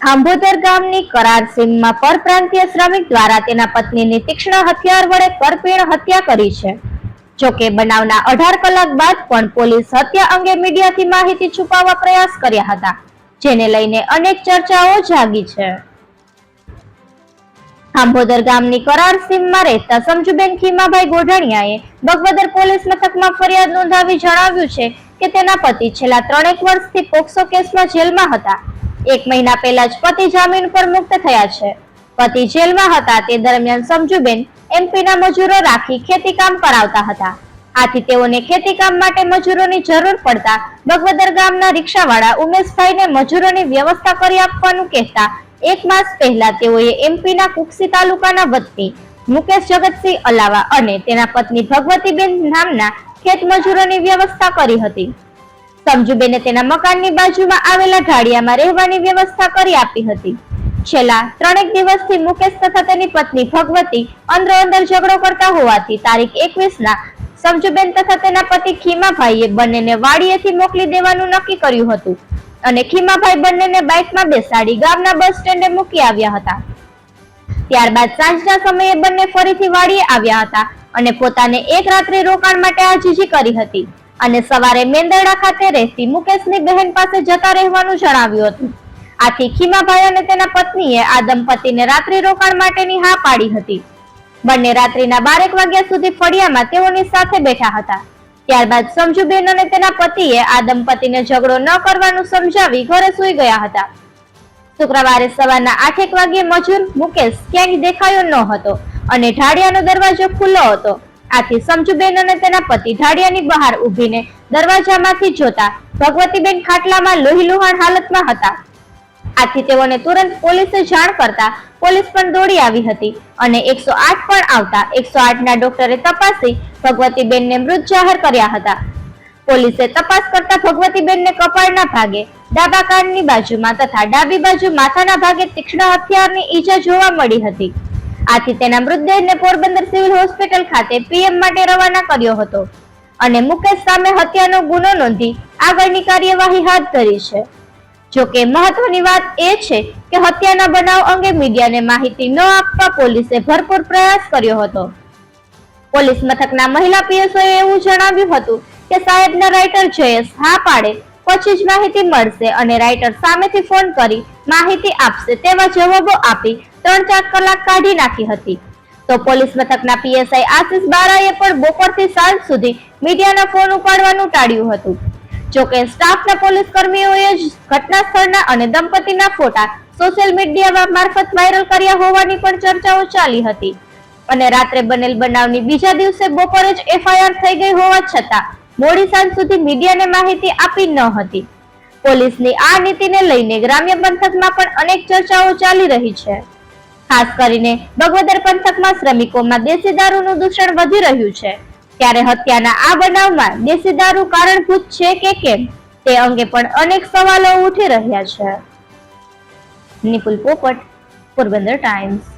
ખાંભોદર ગામની કરાર સીમમાં પરપ્રાંતીય શ્રમિક દ્વારા તેના પત્નીની તીક્ષ્ણ હથિયાર વડે કરપીણ હત્યા કરી છે. જોકે બનાવના અઢાર કલાક બાદ પણ પોલીસ હત્યા અંગે મીડિયાથી માહિતી છુપાવવા પ્રયાસ કર્યા હતા, જેને લઈને અનેક ચર્ચાઓ જાગી છે. ખાંભોદર ગામની કરાર સીમમાં રહેતા સમજુબેન ખીમાભાઈ ગોઢણિયાએ બગવદર પોલીસ મથકમાં ફરિયાદ નોંધાવી જણાવ્યું છે કે તેના પતિ છેલ્લા ત્રણેક વર્ષથી પોક્સો કેસમાં જેલમાં હતા. એક મહિના પહેલા જ પતિ જામીન પર મુક્ત થયા છે. પતિ જેલમાં હતા તે દરમિયાન સમજુબેન એમપીના મજૂરો રાખી ખેતીકામ કરાવતા હતા. આથી તેઓને ખેતીકામ માટે મજૂરોની જરૂર પડતા બગવદર ગામના રિક્ષાવાળા ઉમેશભાઈને મજૂરોની વ્યવસ્થા કરી આપવાનું કહેતા એક માસ પહેલા તેઓએ એમપીના કુક્ષી તાલુકાના વતની મુકેશ જગતસિંહ અલાવા અને તેના પત્ની ભગવતીબેન નામના ખેત મજૂરોની વ્યવસ્થા કરી હતી. સમજુબેને તેના મકાનની બાજુમાં આવેલા ઢાળિયામાં રહેવાની વ્યવસ્થા કરી આપી હતી. છેલ્લા ત્રણેક દિવસથી મુકેશ તથા તેની પત્ની ભગવતી અંદરો અંદર ઝઘડો કરતા હોવાથી તારીખ એકવીસ સમજુબેન તથા તેના પતિ ખીમાભાઈએ બંનેને વાડીએથી મોકલી દેવાનું નક્કી કર્યું હતું અને ખીમાભાઈ બંનેને બાઇકમાં બેસાડી ગામના બસ સ્ટેન્ડે મૂકી આવ્યા હતા. ત્યારબાદ સાંજના સમયે બંને ફરીથી વાડીએ આવ્યા હતા અને પોતાને એક રાત્રે રોકાણ માટે આજીજી કરી હતી. અને સવારે મેંદરડા ખાતે રહેતી મુકેશની બહેન પાસે જતા રહેવાનું જણાવ્યું હતું. આથી ખીમાભાઈ અને તેના પત્નીએ આ દંપતીને રાત્રિ રોકાણ માટેની હા પાડી હતી. બંને રાત્રિના બારેક વાગ્યા સુધી ફળિયામાં તેઓની સાથે બેઠા હતા. ત્યારબાદ સમજુબેન અને તેના પતિએ આ દંપતીને ઝઘડો ન કરવાનું સમજાવી ઘરે સૂઈ ગયા હતા. શુક્રવારે સવારના આઠેક વાગ્યે મજૂર મુકેશ ક્યાંય દેખાયો ન હતો અને ઢાળિયાનો દરવાજો ખુલ્લો હતો. આથી સમજુબેન અને તેના પતિ ઢાળિયાની બહાર ઊભીને દરવાજામાંથી જોતા ભગવતીબેન ખાટલામાં લોહીલુહાણ હાલતમાં હતા. આથી તેઓને તુરંત પોલીસે જાણ કરતા પોલીસ પણ દોડી આવી હતી અને એકસો આઠ પણ આવતા એકસો આઠ ના ડોક્ટરે તપાસી ભગવતીબેનને મૃત જાહેર કર્યા હતા. પોલીસે તપાસ કરતા ભગવતીબેનને કપાળના ભાગે, ડાબા કાનની બાજુમાં તથા ડાબી બાજુ માથાના ભાગે તીક્ષ્ણ હથિયારની ઈજા જોવા મળી હતી. આથી તેના મૃતદેહને પોરબંદર સિવિલ હોસ્પિટલ ખાતે પીએમ માટે રવાના કર્યો હતો. અને મુકેશ સામે હત્યાનો ગુનો નોંધી આગળની કાર્યવાહી હાથ ધરી છે. જોકે મહત્વની વાત એ છે કે હત્યાના બનાવ અંગે મીડિયાને માહિતી ન આપવા પોલીસે ભરપૂર પ્રયાસ કર્યો હતો. પોલીસ મથકના મહિલા પીએસઓએ એવું જણાવ્યું હતું કે સાહેબના રાઇટર જયેશ હા પાડે પછી જ માહિતી મળશે અને રાઇટર સામેથી ફોન કરી માહિતી આપશે તેવા જવાબો આપી ત્રણ ચાર કલાક કાઢી નાખી હતી. તો પોલીસ મથકના પીએસઆઈ આશિષ બારાએ પણ બપોરથી સાંજ સુધી મીડિયાના ફોન ઉપાડવાનું ટાળ્યું હતું. જોકે સ્ટાફના પોલીસ કર્મીઓએ જ ઘટના સ્થળના અને દંપતીના ફોટા સોશિયલ મીડિયા મારફત વાયરલ કર્યા હોવાની પણ ચર્ચાઓ ચાલી હતી. અને રાત્રે બનેલ બનાવની બીજા દિવસે બપોરે જ એફઆઈઆર થઈ ગઈ હોવા છતાં મોડી સાંજ સુધી મીડિયાને માહિતી આપી ન હતી. પોલીસની આ નીતિને લઈને ગ્રામ્ય પંથકમાં પણ અનેક ચર્ચાઓ ચાલી રહી છે. ખાસ કરીને બગવદર પંથકમાં શ્રમિકોમાં દેશી દારૂનું દૂષણ વધી રહ્યું છે. ત્યારે હત્યાના આ બનાવમાં દેશી દારૂ કારણભૂત છે કે કેમ? તે અંગે પણ અનેક સવાલો ઉઠી રહ્યા છે. નિપુલ પોપટ, પોરબંદર ટાઈમ્સ.